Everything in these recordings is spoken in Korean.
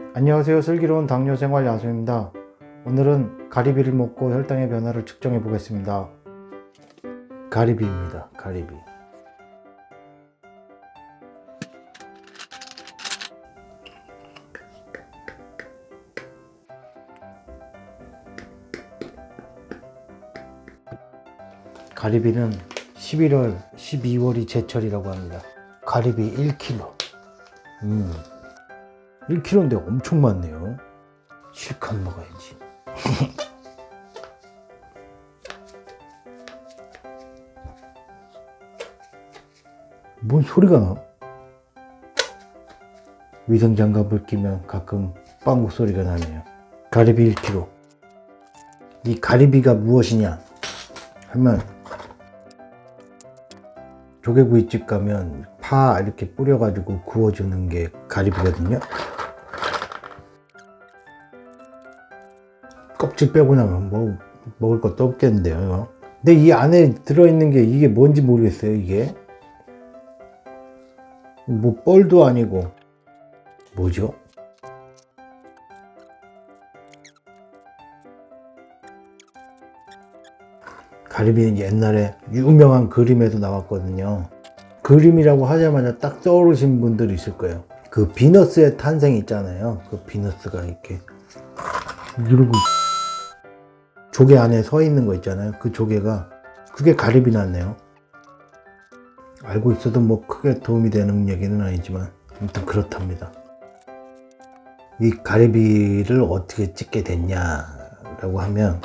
안녕하세요. 슬기로운 당뇨 생활 야수입니다. 오늘은 가리비를 먹고 혈당의 변화를 측정해 보겠습니다. 가리비입니다. 가리비. 가리비는 11월, 12월이 제철이라고 합니다. 가리비 1kg. 음. 1kg인데 엄청 많네요. 실컷 먹어야지. 뭔 소리가 나? 위생장갑을 끼면 가끔 빵구 소리가 나네요. 가리비 1kg. 이 가리비가 무엇이냐? 하면 조개구이집 가면 파 이렇게 뿌려가지고 구워주는 게 가리비거든요. 껍질 빼고 나면 뭐 먹을 것도 없겠는데요. 근데 이 안에 들어있는 게 이게 뭔지 모르겠어요. 이게 뭐 뻘도 아니고 뭐죠? 가리비는 옛날에 유명한 그림에도 나왔거든요. 그림이라고 하자마자 딱 떠오르신 분들이 있을 거예요. 그 비너스의 탄생 있잖아요. 그 비너스가 이렇게 이러고 조개 안에 서 있는 거 있잖아요. 그 조개가 그게 가리비 났네요. 알고 있어도 뭐 크게 도움이 되는 얘기는 아니지만 아무튼 그렇답니다. 이 가리비를 어떻게 찍게 됐냐라고 하면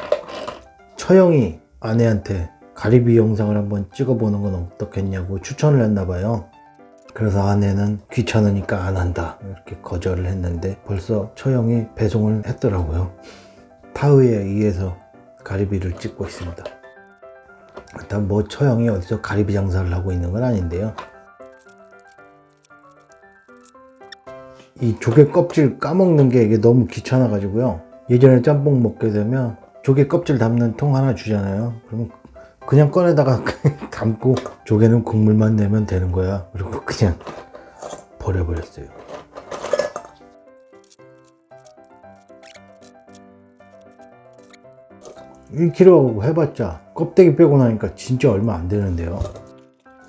처형이 아내한테 가리비 영상을 한번 찍어보는 건 어떻겠냐고 추천을 했나 봐요. 그래서 아내는 귀찮으니까 안 한다 이렇게 거절을 했는데 벌써 처형이 배송을 했더라고요. 타의에 의해서 가리비를 찍고 있습니다. 일단 뭐 처형이 어디서 가리비 장사를 하고 있는 건 아닌데요. 이 조개 껍질 까먹는 게 이게 너무 귀찮아 가지고요. 예전에 짬뽕 먹게 되면 조개 껍질 담는 통 하나 주잖아요. 그러면 그냥 꺼내다가 담고 조개는 국물만 내면 되는 거야. 그리고 그냥 버려버렸어요. 일 k g 해봤자 껍데기 빼고 나니까 진짜 얼마 안 되는데요.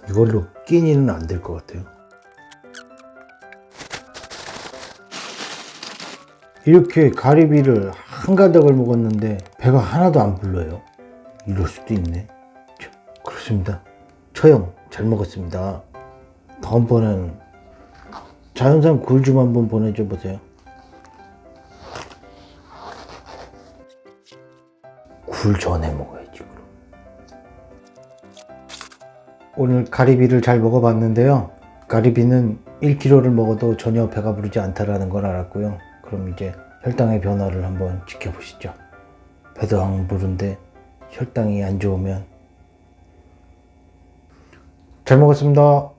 이걸로 끼니는 안 될 것 같아요. 이렇게 가리비를 한가득을 먹었는데 배가 하나도 안 불러요. 이럴 수도 있네. 참, 그렇습니다. 처형 잘 먹었습니다. 다음번에는 자연산 굴 좀 한번 보내줘 보세요. 굴 전에 먹어야지. 오늘 가리비를 잘 먹어봤는데요. 가리비는 1kg를 먹어도 전혀 배가 부르지 않다라는 걸 알았고요. 그럼 이제 혈당의 변화를 한번 지켜보시죠. 배도 안 부른데 혈당이 안 좋으면 잘 먹었습니다.